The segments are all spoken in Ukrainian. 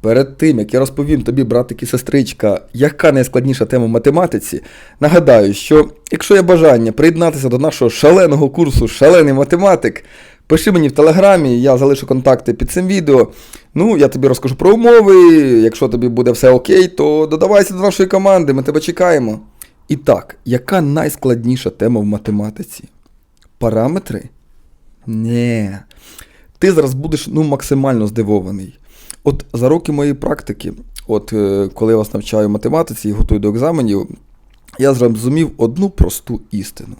Перед тим, як я розповім тобі, братик і сестричка, яка найскладніша тема в математиці, нагадаю, що якщо є бажання приєднатися до нашого шаленого курсу Шалений математик, пиши мені в телеграмі, я залишу контакти під цим відео. Ну, я тобі розкажу про умови. Якщо тобі буде все окей, то додавайся до нашої команди, ми тебе чекаємо. І так, яка найскладніша тема в математиці? Параметри? Ні. Ти зараз будеш ну, максимально здивований. От за роки моєї практики, от е, коли я вас навчаю математиці і готую до екзаменів, я зрозумів одну просту істину,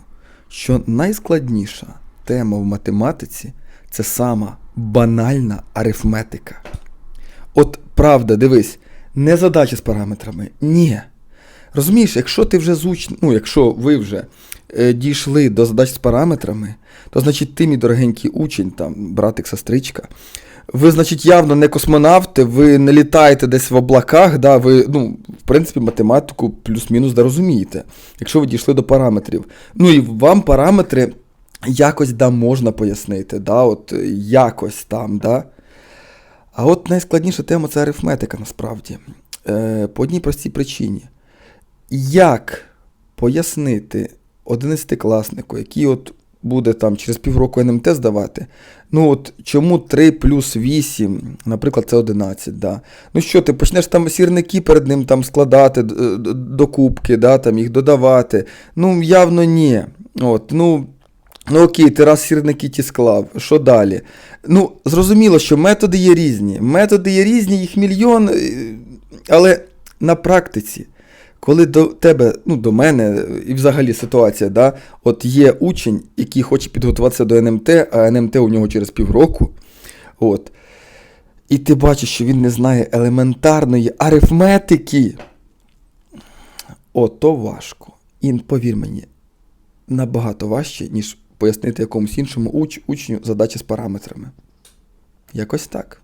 що найскладніша тема в математиці це сама банальна арифметика. От правда, дивись, не задачі з параметрами. Ні. Розумієш, якщо ти вже зуч... ну, якщо ви вже дійшли до задач з параметрами, то значить ти, мій дорогенький учень, там, братик, сестричка, ви, значить, явно не космонавти, ви не літаєте десь в облаках, да, ви, ну, в принципі, математику плюс-мінус да розумієте, якщо ви дійшли до параметрів. Ну і вам параметри якось да можна пояснити, да, от е, якось там, да. А от найскладніша тема це арифметика насправді. Е, по одній простій причині. Як пояснити 11-класнику, який от буде там через півроку НМТ здавати, ну от чому 3 плюс 8, наприклад, це 11, да. Ну що, ти почнеш там сірники перед ним там складати д- д- до кубки, да, там їх додавати. Ну, явно ні. От, ну, Ну окей, ти раз сірники ті склав, що далі? Ну, зрозуміло, що методи є різні. Методи є різні, їх мільйон, е, але на практиці, коли до тебе, ну, до мене, і взагалі ситуація, да, от є учень, який хоче підготуватися до НМТ, а НМТ у нього через півроку. От, і ти бачиш, що він не знає елементарної арифметики. От то важко. І повір мені, набагато важче, ніж пояснити якомусь іншому уч, учню задачі з параметрами. Якось так.